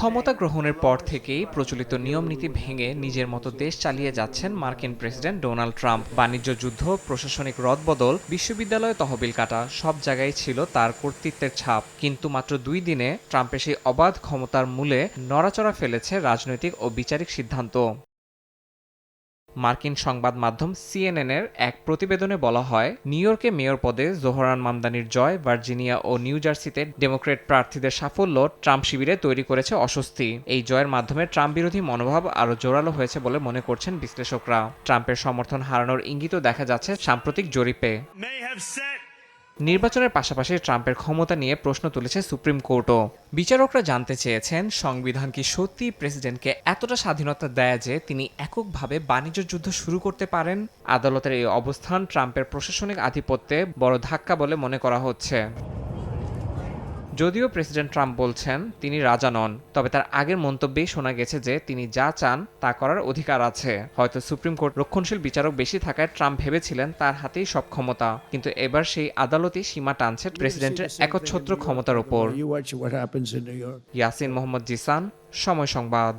ক্ষমতা গ্রহণের পর থেকেই প্রচলিত নিয়ম নীতি ভেঙে নিজের মতো দেশ চালিয়ে যাচ্ছেন মার্কিন প্রেসিডেন্ট ডোনাল্ড ট্রাম্প। বাণিজ্য যুদ্ধ প্রশাসনিক রদবদল বিশ্ববিদ্যালয়ে তহবিল কাটা সব জায়গায় ছিল তার কর্তৃত্বের ছাপ। কিন্তু মাত্র দুই দিনে ট্রাম্পের সেই অবাধ ক্ষমতার মূলে নড়াচড়া ফেলেছে রাজনৈতিক ও বিচারিক সিদ্ধান্ত। মার্কিন সংবাদ মাধ্যম সিএনএনের এক প্রতিবেদনে বলা হয়, নিউ ইয়র্কে মেয়র পদে জোহরান মামদানির জয়, ভার্জিনিয়া ও নিউ জার্সিতে ডেমোক্রেট প্রার্থীদের সাফল্য ট্রাম্প শিবিরে তৈরি করেছে অস্বস্তি। এই জয়ের মাধ্যমে ট্রাম্প বিরোধী মনোভাব আরও জোরালো হয়েছে বলে মনে করছেন বিশ্লেষকরা। ট্রাম্পের সমর্থন হারানোর ইঙ্গিতও দেখা যাচ্ছে সাম্প্রতিক জরিপে। নির্বাচনের পাশাপাশি ট্রাম্পের ক্ষমতা নিয়ে প্রশ্ন তুলেছে সুপ্রিম কোর্টও। বিচারকরা জানতে চেয়েছেন, সংবিধান কি সত্যি প্রেসিডেন্টকে এতটা স্বাধীনতা দেয় যে তিনি এককভাবে বাণিজ্য যুদ্ধ শুরু করতে পারেন? আদালতের এই অবস্থান ট্রাম্পের প্রশাসনিক আধিপত্যে বড় ধাক্কা বলে মনে করা হচ্ছে। যদিও প্রেসিডেন্ট ট্রাম্প বলছেন তিনি রাজা নন তবে তার আগের মন্তব্যেই শোনা গেছে যে তিনি যা চান তা করার অধিকার আছে। হয়তো সুপ্রিম কোর্ট রক্ষণশীল বিচারক বেশি থাকায় ট্রাম্প ভেবেছিলেন তার হাতেই সব ক্ষমতা কিন্তু এবার সেই আদালতই সীমা টানছে প্রেসিডেন্টের একচ্ছত্র ক্ষমতার উপর. ইয়াসিন মোহাম্মদ জিসান সময় সংবাদ।